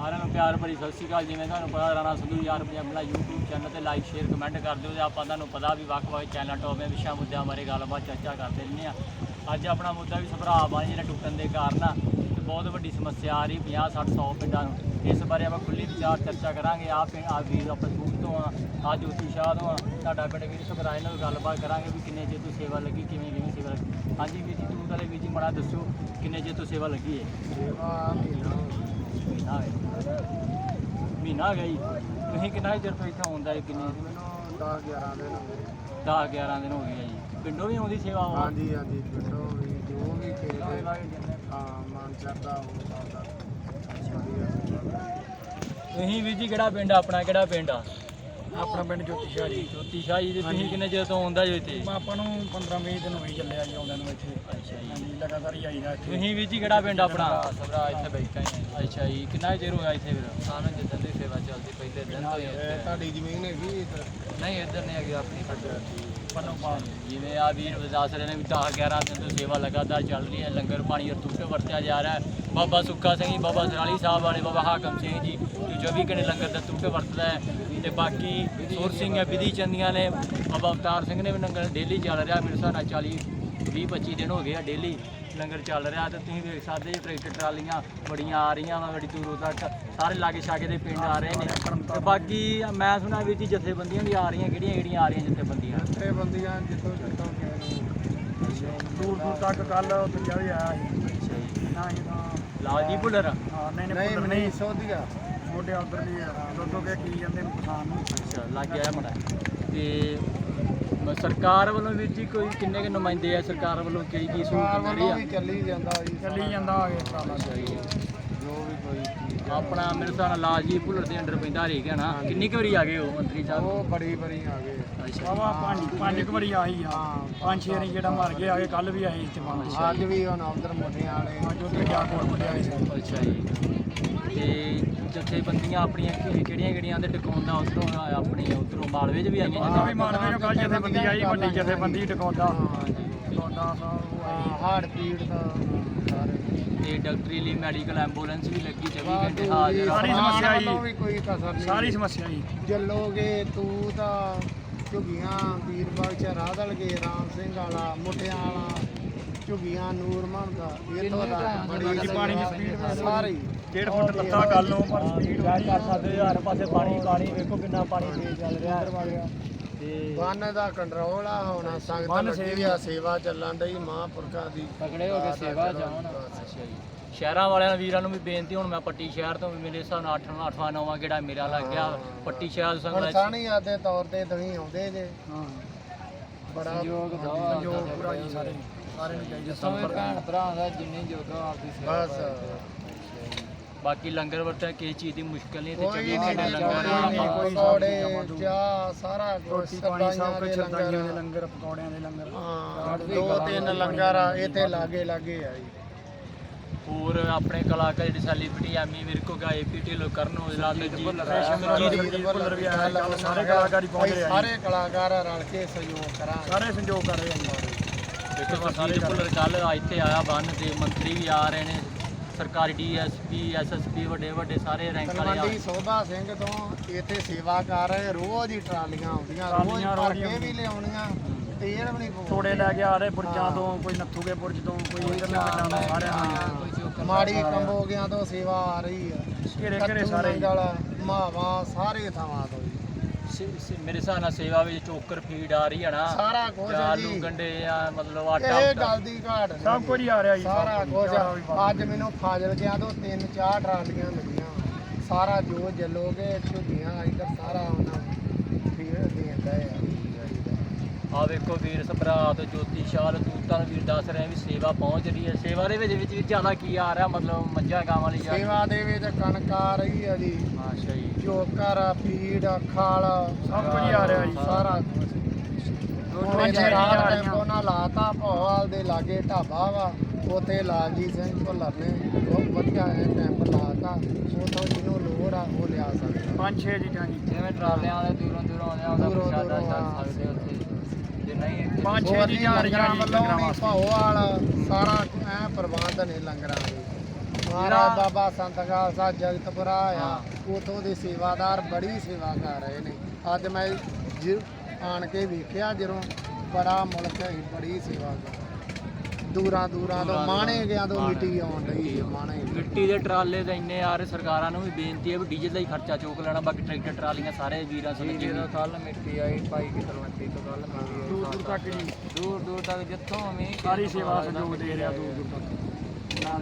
ਸਾਰਿਆਂ ਨੂੰ ਪਿਆਰ ਭਰੀ ਸਤਿ ਸ਼੍ਰੀ ਅਕਾਲ। ਜਿਵੇਂ ਤੁਹਾਨੂੰ ਪਤਾ ਰਾਣਾ ਸੰਧੂ ਯਾਰ ਪੰਜਾਬ ਆਪਣਾ YouTube ਚੈਨਲ ਤੇ ਲਾਈਕ ਸ਼ੇਅਰ ਕਮੈਂਟ ਕਰ ਦਿਓ ਤੇ ਆਪਾਂ ਤੁਹਾਨੂੰ ਪਤਾ ਵੀ ਵੱਖ-ਵੱਖ ਚੈਨਲ ਟੋਪੇ ਵਿਸ਼ਾ ਮੁੱਦਿਆਂ ਬਾਰੇ ਗੱਲਬਾਤ, ਚਰਚਾ ਕਰਦੇ ਰਹਿੰਦੇ ਆ। ਅੱਜ ਆਪਣਾ ਮੁੱਦਾ ਵੀ ਸਭਰਾ ਬਾਣੀ ਜਿਹੜਾ ਟੁੱਟਣ ਦੇ ਕਾਰਨ ਆ, ਤੇ ਬਹੁਤ ਵੱਡੀ ਸਮੱਸਿਆ ਆ ਰਹੀ 50 60 100 ਪਿੰਡਾਂ ਨੂੰ। ਇਸ ਬਾਰੇ ਆਪਾਂ ਖੁੱਲੀ ਵਿਚਾਰ ਚਰਚਾ ਕਰਾਂਗੇ। ਆ ਪਿੰਡ ਆ ਵੀਰ ਆਪਾਂ ਸਕੂਲ ਤੋਂ ਆ ਆ ਜੋਤੀ ਸ਼ਾਹ ਤੋਂ ਆ। ਤੁਹਾਡਾ ਪਿੰਡ ਵੀਰ ਸਭਰਾ ਨਾਲ ਗੱਲਬਾਤ ਕਰਾਂਗੇ ਵੀ ਕਿੰਨੇ ਚਿਰ ਤੋਂ ਸੇਵਾ ਲੱਗੀ, ਕਿਵੇਂ ਕਿਵੇਂ ਸੇਵਾ ਲੱਗੀ। ਹਾਂਜੀ ਵੀਰ ਜੀ ਤੂੰ ਵਾਲੇ ਵੀਰ ਜੀ, ਮੜਾ ਦੱਸੋ, ਕਿੰਨੇ ਚਿਰ ਤੋਂ ਸੇਵਾ ਲੱਗੀ ਹੈ? ਸੇਵਾ ਮਹੀਨਾ ਹੋ ਗਿਆ। ਮਹੀਨਾ ਹੋ ਗਿਆ ਜੀ। ਤੁਸੀਂ ਕਿੰਨਾ ਚਿਰ ਤੋਂ ਇੱਥੇ ਆਉਂਦਾ ਹੈ ਕਿੰਨੇ? ਮੈਨੂੰ 10 11 ਦਿਨ ਹੋ ਗਏ। 10 11 ਦਿਨ ਹੋ ਗਏ ਆ ਜੀ। ਪਿੰਡੋਂ ਵੀ ਆਉਂਦੀ ਸੇਵਾ ਵਾ ਹਾਂਜੀ ਹਾਂਜੀ ਪਿੰਡੋਂ ਵੀ ਜੋ ਵੀ ਖੇਡਦੇ ਹਾਂ ਮਨ ਚੜਦਾ ਉਹ ਕਰਦਾ ਤੁਸੀਂ ਵੀਰ ਜੀ ਕਿਹੜਾ ਪਿੰਡ ਆ ਆਪਣਾ ਕਿਹੜਾ ਪਿੰਡ ਆ? ਆਪਣਾ ਪਿੰਡ ਜੋਤੀ ਸ਼ਾਹ ਜੀ। ਜੋਤੀ ਸ਼ਾਹ ਜੀ ਦੇ ਤੁਸੀਂ ਕਿੰਨੇ ਚਿਰ ਤੋਂ ਆਉਂਦਾ ਜੀ ਇੱਥੇ? ਆਪਾਂ ਨੂੰ 15 20 ਦਿਨ ਹੋਈ ਚੱਲੇ ਆ ਜੀ ਆਉਂਦੇ ਨੂੰ ਇੱਥੇ। ਅੱਛਾ ਜੀ। ਹਾਂਜੀ ਲਗਾਤਾਰ ਹੀ ਆਈਦਾ ਇੱਥੇ। ਤੁਸੀਂ ਵੀਰ ਜੀ ਕਿਹੜਾ ਪਿੰਡ ਆਪਣਾ? ਸਭਰਾ ਇੱਥੇ ਬੈਠਾ ਹੀ ਅੱਛਾ ਜੀ ਕਿੰਨਾ ਚਿਰ ਹੋ ਗਿਆ ਇੱਥੇ ਫਿਰ? ਸਾਨੂੰ ਜਿੱਦਾਂ ਦੀ ਸੇਵਾ ਚੱਲਦੀ ਪਹਿਲੇ ਦਿਨ ਤੋਂ ਹੀ ਤੁਹਾਡੀ ਜ਼ਮੀਨ ਹੈਗੀ ਇੱਧਰ? ਨਹੀਂ ਇੱਧਰ ਨਹੀਂ ਹੈਗੀ ਆਪਣੀ ਪਨੋ ਪਾਲ। ਜਿਵੇਂ ਆ ਵੀਰ ਦੱਸ ਰਹੇ ਨੇ ਵੀ 10 11 ਦਿਨ ਤੋਂ ਸੇਵਾ ਲਗਾਤਾਰ ਚੱਲ ਰਹੀ ਹੈ ਲੰਗਰ ਪਾਣੀ ਅਰਤੂਟ ਵਰਤਿਆ ਜਾ ਰਿਹਾ ਹੈ। ਬਾਬਾ ਸੁੱਖਾ ਸਿੰਘ ਜੀ ਬਾਬਾ ਸਰਾਲੀ ਸਾਹਿਬ ਵਾਲੇ ਬਾਬਾ ਹਾਕਮ ਸਿੰਘ ਜੀ ਜੋ 24 ਘੰਟੇ ਲੰਗਰ ਦਾ ਤੂਟ ਵਰਤਦਾ ਹੈ ਤੇ ਬਾਕੀ ਸੁਰ ਸਿੰਘ ਹੈ ਵਿਧੀ ਚੰਦੀਆਂ ਨੇ ਬਾਬਾ ਅਵਤਾਰ ਸਿੰਘ ਨੇ ਵੀ ਲੰਗਰ ਡੇਲੀ ਚੱਲ ਰਿਹਾ ਮੇਰੇ ਹਿਸਾਬ ਨਾਲ 40 20 25 ਦਿਨ ਹੋ ਗਏ ਆ ਡੇਲੀ ਲੰਗਰ ਚੱਲ ਰਿਹਾ ਤੇ ਤੁਸੀਂ ਵੇਖ ਸਕਦੇ ਜੀ ਟਰੈਕਟਰ ਟਰਾਲੀਆਂ ਬੜੀਆਂ ਆ ਰਹੀਆਂ ਵਾ ਬੜੀ ਦੂਰੋਂ ਤੱਕ ਸਾਰੇ ਲਾਗੇ ਛਾਗੇ ਦੇ ਪਿੰਡ ਆ ਰਹੇ ਨੇ। ਤੇ ਬਾਕੀ ਮੈਂ ਸੁਣਿਆ ਵੀ ਜੀ ਜਥੇਬੰਦੀਆਂ ਵੀ ਆ ਰਹੀਆਂ ਕਿਹੜੀਆਂ ਕਿਹੜੀਆਂ ਆ ਰਹੀਆਂ ਜਥੇਬੰਦੀਆਂ? ਇੱਥੇ ਬੰਦੀਆਂ ਜਿੱਥੋਂ ਜਿੱਥੋਂ ਦੂਰ ਦੂਰ ਤੱਕ ਕੱਲ ਵੀ ਆਇਆ ਸੀ। ਅੱਛਾ ਜੀ। ਨਾ ਤਾਂ ਲਾਲਜੀ ਭੁੱਲਰ? ਹਾਂ ਨਹੀਂ ਨਹੀਂ ਨਹੀਂ ਸੋਧੀਆ ਮੋਢੇ ਉਧਰ ਦੀ ਆ ਲੋਟੋ ਕੇ ਕੀ ਜਾਂਦੇ ਨੇ ਕਿਸਾਨ ਨੂੰ। ਅੱਛਾ ਲੱਗ ਗਿਆ ਮੜਾ ਤੇ ਮ- ਸਰਕਾਰ ਵੱਲੋਂ ਵੀਰ ਜੀ ਕੋਈ ਕਿੰਨੇ ਕੁ ਨੁਮਾਇੰਦੇ ਆ? ਸਰਕਾਰ ਵੱਲੋਂ ਕੀ ਕੀ ਸਹੂਲਤ ਮਿਲ ਰਹੀ ਆ ਚੱਲੀ ਜਾਂਦਾ ਚੱਲੀ ਜਾਂਦਾ ਆ ਅੱਛਾ ਜੀ। ਵੀ ਚੀਜ਼ ਆਪਣਾ ਮੇਰੇ ਹਿਸਾਬ ਨਾਲ ਲਾਲਜੀ ਭੁੱਲਰ ਦੇ ਅੰਡਰ ਪੈਂਦਾ ਹਰੇਕ ਹੈ ਨਾ? ਕਿੰਨੀ ਕੁ ਵਾਰੀ ਆ ਗਏ ਉਹ ਮੰਤਰੀ ਸਾਹਿਬ? ਉਹ ਬੜੀ ਬੜੀ ਆ ਗਏ। ਬਾਬਾ ਪੰਜ ਪੰਜ ਕੁ ਵਾਰੀ ਆਈ ਆ। ਹਾਂ ਪੰਜ ਛੇ ਵਾਰੀ ਜਿਹੜਾ ਮਰ ਗਿਆ ਆਗੇ ਕੱਲ ਵੀ ਆਏ ਇੱਥੇ ਪੰਜ ਛੇ ਅੱਜ ਵੀ ਹੁਣ ਉਧਰ ਮੁੰਡਿਆਂ ਵਾਲੇ। ਜੋ ਤੇ ਜਾ ਕੋਲ ਮੁੰਡਿਆ ਸੀ ਅੱਛਾ ਜੀ। ਤੇ ਜਥੇਬੰਦੀਆਂ ਆਪਣੀਆਂ ਕਿਹੜੀਆਂ ਕਿਹੜੀਆਂ ਦੇ ਟਿਕਾਉਂਦਾ ਉਧਰੋਂ? ਆਪਣੀ ਉਧਰੋਂ ਮਾਲਵੇ 'ਚ ਵੀ ਆਈਆਂ ਆ ਵੀ ਮਾਨਵੇ ਨੂੰ ਕੱਲ ਜਥੇਬੰਦੀ ਆਈ ਵੱਡੀ ਜਥੇਬੰਦੀ ਟਿਕਾਉਂਦਾ। ਜੀ ਸਾਹਿਬ ਉਹ ਆਈ ਹਾਰਟ ਪੀੜ ਦਾ ਸਾਰੇ। ਤੇ ਡਾਕਟਰੀ ਲਈ ਮੈਡੀਕਲ ਐਂਬੂਲੈਂਸ ਵੀ ਲੱਗੀ 24 ਵਾਹ ਘੰਟੇ ਹਾਜ਼ਰ ਆ। ਸਾਰੀ ਸਮੱਸਿਆ ਹੀ- ਵੀ ਕੋਈ ਕਸਰ ਨਹੀਂ ਸਾਰੀ ਸਮੱਸਿਆ ਜੀ। ਜੱਲੋਗੇ ਤੂੰ ਤਾਂ ਝੁੱਗੀਆਂ ਵੀਰਬਾਗ ਚ ਰਾਧਲ ਕੇ ਰਾਮ ਸਿੰਘ ਵਾਲਾ ਮੁੱਠਿਆਂ ਵਾਲਾ ਝੁੱਗੀਆਂ ਨੂਰ ਦਾ ਇਹ ਤੋਂ ਦਾ ਬੜੀ ਪਾਣੀ ਦੀ ਵੇਖ ਲਓ। ਸਾਰੇ। ਹੀ। ਡੇਢ ਫੁੱਟ ਲੱਤਾਂ ਗੱਲ ਨੂੰ ਪਰ ਸਪੀਡ ਕਰ ਸਕਦੇ ਹੋ ਹਰ ਪਾਸੇ ਪਾਣੀ ਪਾਣੀ ਵੇਖੋ ਕਿੰਨਾ ਪਾਣੀ ਤੇਜ਼ ਚੱਲ ਰਿਹਾ। ਹੈ ਤੇ ਬੰਨ ਦਾ ਕੰਟਰੋਲ ਆ ਹੋਣਾ ਸੰਗਤ ਬੰਨ੍ਹ ਲੱਗੀ ਆ ਸੇਵਾ ਚੱਲਣ ਡਈ ਮਹਾਂਪੁਰਖਾਂ ਦੀ। ਤਕੜੇ ਹੋ ਕੇ ਸੇਵਾ ਜਾਣ ਅੱਛਾ ਜੀ ਸ਼ਹਿਰਾਂ ਵਾਲਿਆਂ ਵੀਰਾਂ ਨੂੰ ਵੀ ਬੇਨਤੀ ਹੁਣ ਮੈਂ ਪੱਟੀ ਸ਼ਹਿਰ ਤੋਂ ਵੀ ਮੇਰੇ ਹਿਸਾਬ ਨਾਲ 8ਵਾਂ 8ਵਾਂ 9ਵਾਂ ਗੇੜਾ ਮੇਰਾ ਲੱਗ ਗਿਆ। ਪੱਟੀ ਸ਼ਹਿਰ ਹੁਣ ਸੰਗਤ ਸਾਣੀ ਆਦੇ ਤੌਰ ਤੇ ਤੁਸੀਂ ਆਉਂਦੇ ਜੇ। ਹਾਂ। ਬੜਾ ਸਹਿਯੋਗ ਦਿਓ। ਸੰਜੋਗ ਪੂਰਾ ਜੀ ਸਾਰੇ। ਸਾਰੇ ਨੂੰ ਚਾਹੀਦਾ ਭੈਣ ਭਰਾ ਦਾ ਜਿੰਨੀ ਜੋਗਾ ਆਪਦੀ ਸੇਵਾ ਬਸ। ਬਾਕੀ ਲੰਗਰ ਵਰਤਿਆ ਕਿਸੇ ਚੀਜ਼ ਦੀ ਮੁਸ਼ਕਲ ਨਹੀਂ ਤੇ ਚੰਗੇ ਨਹੀਂ ਲੰਗਰ ਕੋਈ ਪਕੌੜੇ ਚਾਹ ਸਾਰਾ ਕੁਝ ਰੋਟੀ ਪਾਣੀ ਸਭ ਕੁਝ ਦੇ ਸਰਦਾਈਆਂ ਦੇ ਲੰਗਰ ਪਕੌੜਿਆਂ ਦੇ ਲੰਗਰ। ਹਾਂ ਦੋ ਤਿੰਨ ਲੰਗਰ ਆ ਇੱਥੇ ਲਾਗੇ ਲਾਗੇ ਆ ਜੀ। ਹੋਰ ਆਪਣੇ ਕਲਾਕਾਰ ਜਿਹੜੇ ਸੈਲੀਬ੍ਰਿਟੀ ਐਮੀ ਵਿਰਕੋ ਗਾਏ ਪੀਟੀ ਲੋ ਕਰਨ ਔਜਲਾ ਤੇ ਜੀ ਭੁੱਲਰ ਵੀ ਆਇਆ ਕੱਲ੍ਹ ਸਾਰੇ ਕਲਾਕਾਰ ਹੀ ਪਹੁੰਚ ਰਹੇ ਆ। ਸਾਰੇ ਕਲਾਕਾਰ ਰਲ ਕੇ ਸਹਿਯੋਗ ਕਰਾਂਗੇ। ਸਾਰੇ ਸੰਜੋਗ ਕਰ ਰਹੇ ਆ ਦੇਖੋ ਸਾਰੇ ਭੁੱਲਰ ਕੱਲ ਇੱਥੇ ਆਇਆ ਬੰਨ ਤੇ ਮੰਤਰੀ ਵੀ ਆ ਰਹੇ ਨੇ। ਸਰਕਾਰੀ ਡੀਐਸਪੀ ਐਸਐਸਪੀ ਵੱਡੇ ਵੱਡੇ ਸਾਰੇ ਰੈਂਕ ਵਾਲੇ ਆ। ਤਲਵੰਡੀ ਸੋਭਾ ਸਿੰਘ ਤੋਂ ਇੱਥੇ ਸੇਵਾ ਕਰ ਰਹੇ ਰੋਜ਼ ਹੀ ਟਰਾਲੀਆਂ ਆਉਂਦੀਆਂ ਰੋਜ਼ ਟਰਾਲੀਆਂ ਭਰ ਕੇ ਵੀ ਲਿਆਉਣੀਆਂ ਤੇਲ ਵੀ ਨਹੀਂ ਥੋੜੇ ਲੈ ਕੇ ਆ ਰਹੇ ਬੁਰਜਾਂ ਤੋਂ ਕੋਈ ਨੱਥੂਗੇ ਬੁਰਜ ਤੋਂ ਕੋਈ ਇਧਰਲੇ ਪਿੰਡਾਂ ਤੋਂ ਸਾਰਿਆਂ ਨੂੰ ਮਾੜੀ ਕੰਬੋਗਿਆਂ ਤੋਂ ਸੇਵਾ ਆ ਰਹੀ ਆ। ਘੇਰੇ ਘੇਰੇ ਸਾਰੇ। ਮਾਵਾ ਸਾਰੇ ਥਾਵਾਂ ਤੋਂ ਜੀ। ਮੇਰੇ ਹਿਸਾਬ ਨਾਲ ਸੇਵਾ ਵਿੱਚ ਚੋਕਰ ਫੀਡ ਆ ਰਹੀ ਹੈ ਨਾ ਸਾਰਾ ਕੁਝ ਹੈ ਆਲੂ ਜੀ ਗੰਡੇ ਆ ਮਤਲਬ ਆਟਾ ਇਹ। ਗੱਲ ਦੀ ਘਾਟ ਨਹੀਂ ਸਭ ਕੁਝ ਹੀ ਆ ਰਿਹਾ ਜੀ ਸਾਰਾ ਸਭ ਕੁਝ ਵੀ ਵੱਧ। ਅੱਜ ਮੈਨੂੰ ਫਾਜ਼ਲ ਗਿਆ ਤੋਂ ਤਿੰਨ ਚਾਰ ਟਰਾਲੀਆਂ ਮਿਲੀਆਂ ਸਾਰਾ ਜੋ ਜਲੋਗੇ ਝੁੱਗੀਆਂ ਇੱਧਰ ਸਾਰਾ ਉਹਨਾਂ ਫੀਰ ਦੇਂਦਾ ਹੈ ਆ ਵੇਖੋ ਵੀਰ ਸਭਰਾਤ ਜੋਤੀ ਸ਼ਾਲ ਤੂਤਾਂ ਵੀਰ ਦੱਸ ਰਹੇ ਵੀ ਸੇਵਾ ਪਹੁੰਚ ਰਹੀ ਹੈ। ਸੇਵਾ ਦੇ ਵਿੱਚ ਵਿੱਚ ਵੀ ਜ਼ਿਆਦਾ ਕੀ ਆ ਰਿਹਾ ਮਤਲਬ ਮੱਝਾਂ ਗਾਵਾਂ ਲਈ ਜਾ ਸੇਵਾ ਦੇ ਵਿੱਚ ਕਣਕ ਆ ਰਹੀ ਹੈ ਜੀ। ਅੱਛਾ ਜੀ। ਚੋਕਰ ਫੀਡ ਖਲ ਸਭ ਕੁਝ ਹੀ ਆ ਰਿਹਾ ਜੀ ਸਾਰਾ ਪੰਜ ਛੇ ਰਾਤ ਆ ਰਹੀਆਂ। ਨਾਲ ਲਾਤਾ ਭੋਵਾਲ ਦੇ ਲਾਗੇ ਢਾਬਾ ਵਾ ਉਥੇ ਲਾਲਜੀਤ ਸਿੰਘ ਭੁੱਲਰ ਨੇ ਬਹੁਤ ਵਧੀਆ ਇਹ ਟੈਂਪ ਲਾਤਾ। ਉਥੋਂ ਜਿਹਨੂੰ ਲੋੜ ਆ ਉਹ ਲਿਆ ਸਕਦਾ। ਪੰਜ ਛੇ ਚੀਜ਼ਾਂ ਜੀ। ਜਿਵੇਂ ਟਰਾਲਿਆਂ ਵਾਲੇ ਦੂਰੋਂ ਦੂਰੋਂ ਆਉਂਦੇ ਆ ਉਹਦਾ ਦੂਰੋਂ ਪ੍ਰਸ਼ਾਦਾ ਦੂਰੋਂ ਛਕ ਆ। ਸਕਦੇ ਉੱਥੇ ਜੇ ਨਹੀਂ ਇੱਥੇ- ਪੰਜ ਛੇ ਹੋਰ ਚੀਜ਼ਾਂ ਆ ਰਹੀਆਂ ਜੀ ਵੱਲੋਂ ਲੰਗਰਾਂ ਵੀ ਵਾਸਤੇ। ਭੋਵਾਲ ਸਾਰਾ ਐ ਪ੍ਰਬੰਧ ਨੇ ਲੰਗਰਾਂ ਦੇ। ਮਹਾਰਾਜ ਬਾਬਾ ਸੰਤ ਖਾਲਸਾ ਜਗਤਪੁਰਾ ਆ ਉਥੋਂ ਦੇ ਸੇਵਾਦਾਰ ਬੜੀ ਸੇਵਾ ਕਰ ਰਹੇ ਨੇ। ਅੱਜ ਮੈਂ ਜ- ਆਣ ਕੇ ਵੇਖਿਆ ਜਦੋਂ ਬੜਾ ਮੁਲਕ ਹੈ ਬੜੀ ਸੇਵਾ ਕਰ ਦੂਰਾਂ ਦੂਰਾਂ ਤੋਂ ਮਾਣੇ ਗਿਆ ਤੋਂ ਮਿੱਟੀ ਆਉਣ ਰਹੀ ਹੈ ਮਾਣੇ ਮਿੱਟੀ ਦੇ ਟਰਾਲੇ ਤਾਂ ਇੰਨੇ ਆ ਰਹੇ ਸਰਕਾਰਾਂ ਨੂੰ ਵੀ ਬੇਨਤੀ ਹੈ ਵੀ ਡੀਜ਼ਲ ਦਾ ਹੀ ਖਰਚਾ ਚੁੱਕ ਲੈਣਾ ਬਾਕੀ ਟਰੈਕਟਰ ਟਰਾਲੀਆਂ ਸਾਰੇ ਵੀਰਾਂ ਜੀ ਕੱਲ ਮਿੱਟੀ ਆਈ ਪਾਈ ਕਿ ਤਰਵੰਤੀ ਤੋਂ ਕੱਲ ਮਿੱਟੀ ਆਈ। ਤੱਕ ਜੀ। ਦੂਰ ਦੂਰ ਤੱਕ ਜਿੱਥੋਂ ਵੀ ਸਾਰੀ ਸੇਵਾ ਸਹਿਯੋਗ ਦੇ ਰਿਹਾ ਦੂਰ ਦੂਰ ਤੱਕ।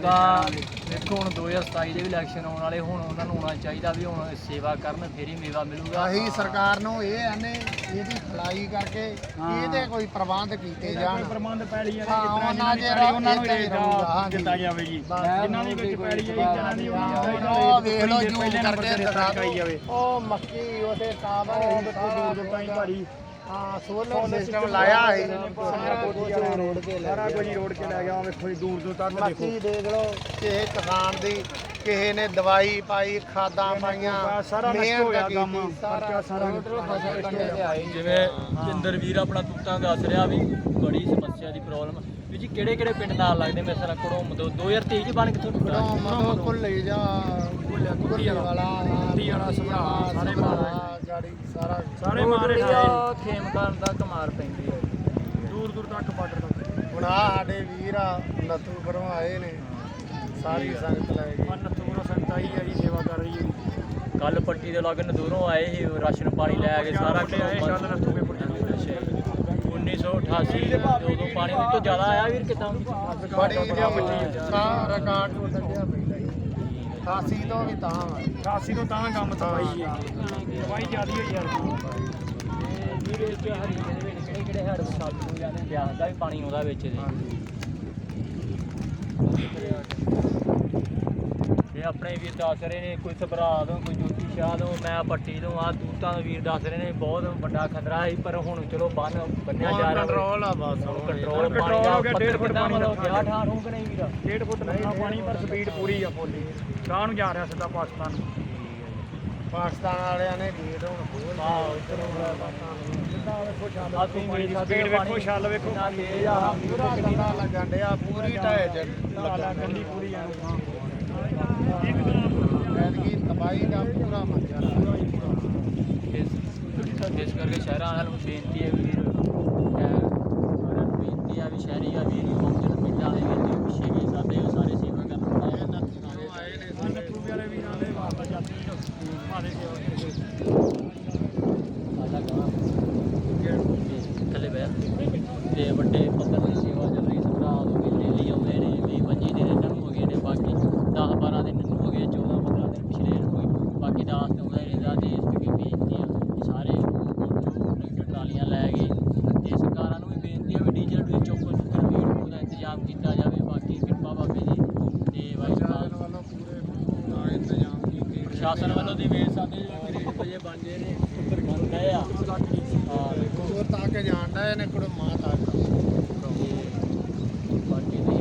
ਤਾਂ ਦੇਖੋ ਹੁਣ 2027 ਦੇ ਵੀ ਇਲੈਕਸ਼ਨ ਆਉਣ ਵਾਲੇ ਹੁਣ ਉਹਨਾਂ ਨੂੰ ਹੋਣਾ ਚਾਹੀਦਾ ਵੀ ਹੁਣ ਸੇਵਾ ਕਰਨ ਫਿਰ ਹੀ ਮੇਵਾ ਮਿਲੂਗਾ। ਆਹੀ ਸਰਕਾਰ ਨੂੰ ਇਹ ਆਨੇ ਇਹਦੀ ਖਲਾਈ ਕਰਕੇ ਇਹਦੇ ਕੋਈ ਪ੍ਰਬੰਧ ਕੀਤੇ ਜਾਣ। ਪ੍ਰਬੰਧ ਪੈਲੀ ਆ ਹਾਂ, ਜਿਸ ਤਰ੍ਹਾਂ ਉਹਨਾਂ ਜਿਨ੍ਹਾਂ ਜਿਹੜਾ ਦੀ ਉਹਨਾਂ ਨੂੰ ਹਾਂਜੀ। ਦਿੱਤਾ ਜਾਵੇ ਜੀ। ਜਿਨ੍ਹਾਂ ਦੀ ਵਿੱਚ ਪੈਲੀ ਆਈ ਜਨਾਂ ਦੀ ਉਹ ਵੇਖ ਲਓ ਜੂ ਨੰਬਰ ਕਰਦੇ ਤੇ ਦਿਖਾ ਸਰਕਾਈ ਜਾਵੇ। ਉਹ ਮੱਕੀ ਉਹਦੇ ਟਾਵਰ ਉਹ ਦੇਖੋ ਦੂਰ ਦੂਰ ਤਾਈਂ ਭਾਰੀ। ਹਾਂ ਸੋਲਰ ਸਿਸਟਮ ਲਾਇਆ ਹੈ। ਸਾਰਾ ਕੁਝ ਰੋਡ ਕੇ ਲੈ ਸਾਰਾ ਕੁਝ ਹੀ ਰੋਡ ਕੇ ਲੈ ਗਿਆ। ਉਹ ਵੇਖੋ ਜੀ ਦੂਰ ਦੂਰ ਤੱਕ ਦੇਖੋ। ਮੱਕੀ ਦੇਖ ਲਓ ਕਿਸੇ ਕਿਸਾਨ ਦੀ ਕਿਸੇ ਨੇ ਦਵਾਈ ਪਾਈ ਖਾਦਾਂ ਪਾਈਆਂ ਸਾਰਾ ਨਸ਼ਟ ਹੋ ਗਿਆ ਮਿਹਨਤ ਕੰਮ। ਕੀਤੀ, ਖਰਚਾ ਸਾਰਾ ਜਿਵੇਂ ਜਿੰਦਰ ਵੀਰ ਆਪਣਾ ਤੂਤਾਂ ਦੱਸ ਰਿਹਾ ਵੀ ਬੜੀ ਸਮੱਸਿਆ ਦੀ ਪ੍ਰੋਬਲਮ ਵੀ ਜੀ ਕਿਹੜੇ ਕਿਹੜੇ ਪਿੰਡ ਨਾਲ ਲੱਗਦੇ? ਮੇਰੇ ਸਾਰਾ ਕੜੋਮ ਤੋਂ 2023 ਚ ਬਣ ਕਿੱਥੋਂ ਟੁੱਟਾ ਕੜੋਂ ਮਦੋਂ ਕੁੱਲੇ ਜਾ ਕੁੱਲੇ ਵਾਲਾ ਕੁੱਲੀ ਵਾਲਾ, ਸਾਰੇ ਮਾਰੇ। ਗਾੜੀ ਸਾਰਾ। ਸਾਰੇ ਮਾਰੇ ਖਾਏ ਖੇਮਕਾਨ ਤੱਕ ਮਾਰ ਪੈਂਦੀ ਹੈ ਦੂਰ ਦੂਰ ਤੱਕ ਬਾਰਡਰ ਤੱਕ ਹੁਣ ਆਹ ਸਾਡੇ ਵੀਰ ਆ ਨੱਥੂ ਪਰੋਂ ਆਏ ਨੇ। ਸਾਰੀ ਸੰਗਤ ਲੈ ਗਈ। ਮਨ ਤੋਂ ਸੰਤਾਈ ਆ ਜੀ ਸੇਵਾ ਕਰ ਰਹੀ ਹੈ ਕੱਲ ਪੱਟੀ ਦੇ ਲਾਗੇ ਦੂਰੋਂ ਆਏ ਸੀ ਰਾਸ਼ਨ ਪਾਣੀ ਲੈ ਕੇ ਸਾਰਾ ਮੁੰਡੇ ਆਏ ਕੱਲ ਨੱਥੂਗੇ ਪੁੱਟੇ 1988 ਦੇ ਉਦੋਂ ਪਾਣੀ ਉਸ ਤੋਂ ਜ਼ਿਆਦਾ ਆਇਆ ਵੀਰ ਕਿਦਾਂ ਬੜੀ ਜੋ ਸਾਰਾ ਰਿਕਾਰਡ ਟੁੱਟ ਗਿਆ ਪਹਿਲਾਂ ਹੀ। 88 ਤੋਂ ਵੀ ਤਾਂ ਵਾ 88 ਤੋਂ ਤਾਂ ਕੰਮ ਤਬਾਈ ਹੈ। ਤਬਾਈ ਜ਼ਿਆਦੀ ਹੋਈ ਯਾਰ ਵੀਰ ਇਹ ਚ ਹਰੀਕੇ ਦੇ ਵਿੱਚ ਕਿਹੜੇ ਕਿਹੜੇ ਹੜ ਸਾਲ ਹੋ ਜਾਂਦੇ ਬਿਆਸ ਦਾ ਵੀ ਪਾਣੀ ਆਉਂਦਾ ਵਿੱਚ ਦੇ ਆਪਣੇ ਵੀਰ ਦੱਸ ਰਹੇ ਨੇ ਕੋਈ ਸਭਰਾ ਤੋਂ ਕੋਈ ਜੋਤੀ ਸ਼ਾਹ ਤੋਂ ਮੈਂ ਪੱਟੀ ਤੋਂ ਆ ਦੂਤਾਂ ਦਾ ਵੀਰ ਦੱਸ ਰਹੇ ਨੇ ਬਹੁਤ ਵੱਡਾ ਖਤਰਾ ਹੈ ਪਰ ਹੁਣ ਚਲੋ ਬੰਨ ਬੰਨਿਆ ਜਾ ਰਿਹਾ। ਕੰਟਰੋਲ ਆ ਬਸ ਹੁਣ ਕੰਟਰੋਲ ਦਾ ਹੋ ਗਿਆ, ਡੇਢ ਫੁੱਟ ਪਾਣੀ ਦਾ ਗਿਆ ਠਾਣ ਹੋ ਕਿ ਨਹੀਂ ਵੀਰ? ਡੇਢ ਫੁੱਟ ਲੱਗਾ ਪਾਣੀ ਪਰ ਸਪੀਡ ਪੂਰੀ ਆ ਫੁੱਲੀ ਗਾਂ ਨੂੰ ਜਾ ਰਿਹਾ ਸਿੱਧਾ ਪਾਕਿਸਤਾਨ ਨੂੰ। ਪਾਕਿਸਤਾਨ ਵਾਲਿਆਂ ਨੇ ਗੇਟ ਹੁਣ ਖੋਲ ਉੱਧਰ ਆ ਵੇਖ ਸਕਦੇ ਸਪੀਡ ਵੇਖੋ ਛੱਲ ਵੇਖੋ। ਕਿੰਨਾ ਤੇਜ਼ ਆ। ਪੂਰਾ ਪਤਾ ਲੱਗਣ ਡਿਆ ਪੂਰੀ ਢਾਏ ਚ ਲਾਲਾ ਕੰਡੀ ਪੂਰੀ ਆ। ਐਤਕੀ ਤਬਾਹੀ ਦਾ ਪੂਰਾ ਮੱਜਾ ਇਸ ਇਸ ਕਰਕੇ ਸ਼ਹਿਰਾਂ ਵਾਲਿਆਂ ਨੂੰ ਬੇਨਤੀ ਹੈ ਤਾਂ ਕੇ ਜਾਣਦਾ ਇਹਨੇ ਕੁੜ ਮਾਂ ਤਾਂ ਬਾਕੀ